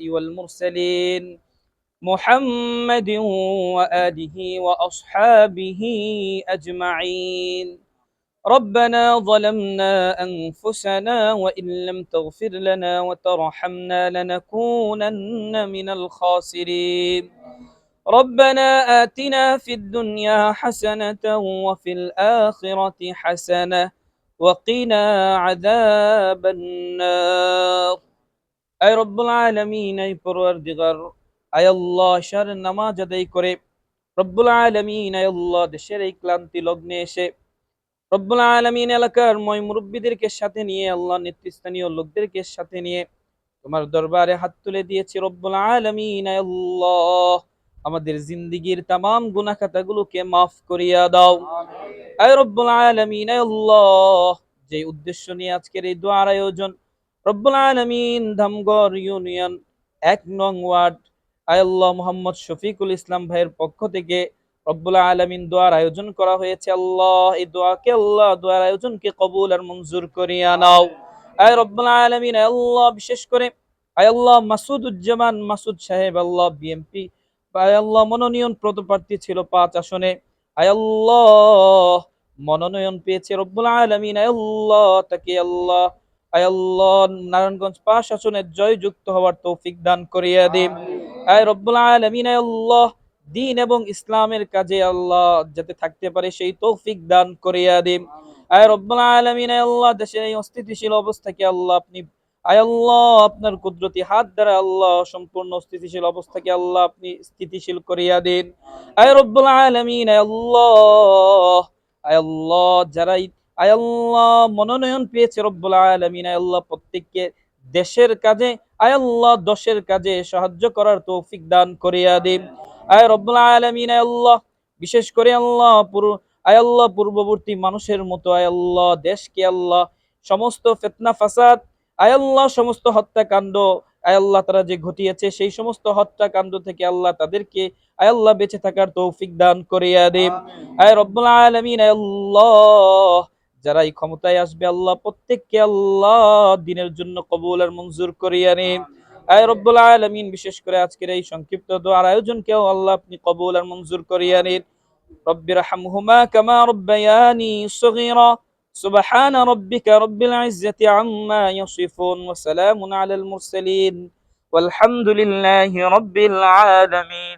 والمرسلين محمد وآله وأصحابه أجمعين. ربنا ظلمنا أنفسنا وإن لم تغفر لنا وترحمنا لنكونن من الخاسرين. ربنا آتنا في الدنيا حسنة وفي الآخرة حسنة وقنا عذاب النار. আয় রব্বুল আলমিন আই পরওয়ারদিগার আয় আল্লাহ নামাজ আদাই করে। রব্বুল আলমিন আয় দেশের এই ক্লান্তি লগ্নে এসে। রব্বুল আলমিন এলাকার ময় মুরব্বীদেরকে সাথে নিয়ে আল্লাহ নেতৃস্থানীয় লোকদেরকে সাথে নিয়ে তোমার দরবারে হাত তুলে দিয়েছি। রব্বুল আলমিন আয় আল্লাহ আমাদের জিন্দিগির তাম গুনা খাতাগুলোকে মাফ করিয়া দাও। আয় রব্বুল আলমিন আয় যে উদ্দেশ্য নিয়ে আজকের এই দোয়ার আয়োজন রব্বুল আলামিন ধামগড় ইউনিয়ন এক নং ওয়ার্ড আয় আল্লাহ মোহাম্মদ শফিকুল ইসলাম ভাইয়ের পক্ষ থেকে রব্বুল আলমিন দোয়ার আয়োজন করা হয়েছে। আল্লাহ, এই দোয়াকে আল্লাহ দোয়ার আয়োজনকে কবুল আর মঞ্জুর করিয়া নাও। আয় রব্বুল আলমিন আল্লাহ, বিশেষ করে আয় আল্লাহ মাসুদ উজ্জামান মাসুদ সাহেব, আল্লাহ বিএমপি আয় আল্লাহ মনোনয়ন প্রার্থী ছিল পাঁচ আসনে। আয় আল্লাহ মনোনয়ন পেয়েছে রব্বুল আলমিন, আয় আল্লাহ তাকে আল্লাহ আয় আল্লাহ, নারায়ণগঞ্জ পাঁচ আসনের জয়যুক্ত হওয়ার তৌফিক দান করিয়া দিন আয় রব্বুল আলমিন আল্লাহ, দিন এবং ইসলামের কাজে আল্লাহ যাতে থাকতে পারে সেই তৌফিক দান করিয়া দিন আয় রব্বুল আলমিন আল্লাহ, দেশের এই অস্থিতিশীল অবস্থাকে আল্লাহ আপনি, আয় আল্লাহ, আপনার কুদরতি হাত দ্বারা আল্লাহ সম্পূর্ণ স্থিতিশীল অবস্থাকে আল্লাহ আপনি স্থিতিশীল করিয়া দিন। আয় রব্বুল আলামিন আল্লাহ, আয় আল্লাহ, যারাই আয় আল্লাহ মনোনয়ন পেয়েছে রব্বুল আলামিন আয় আল্লাহ প্রত্যেককে দেশের কাজে আয় আল্লাহ দশের কাজে সাহায্য করার তৌফিক দান করিয়া দিন। আয় রব্বুল আলামিন আয় আল্লাহ বিশেষ করে আল্লাহ পুরো আয় আল্লাহ পূর্ববর্তী মানুষের মতো আয় আল্লাহ দেশকে আল্লাহ সমস্ত ফেতনা ফাসাদ আয়াল্লাহ সমস্ত হত্যাকাণ্ড আয়াল্লাহ তারা যে ঘটিয়েছে সেই সমস্ত হত্যাকাণ্ড থেকে আল্লাহ তাদেরকে আয়াল্লাহ বেঁচে থাকার তৌফিক দান করিয়া দেব আয় রব্বুল আলামিন আল্লাহ যারা এই ক্ষমতায় আসবে আল্লাহ প্রত্যেককে আল্লাহ দিনের জন্য কবুল আর মঞ্জুর করিয়া নেন আয় রব্বুল আলামিন বিশেষ করে আজকের এই সংক্ষিপ্ত দোয়ার আয়োজনকেও আল্লাহ আপনি কবুল আর মঞ্জুর করিয়া নেন রব্বির হামহুমা কামা রব্বায়ানি সগীরা سبحان ربك رب العزة عما يصفون وسلام على المرسلين والحمد لله رب العالمين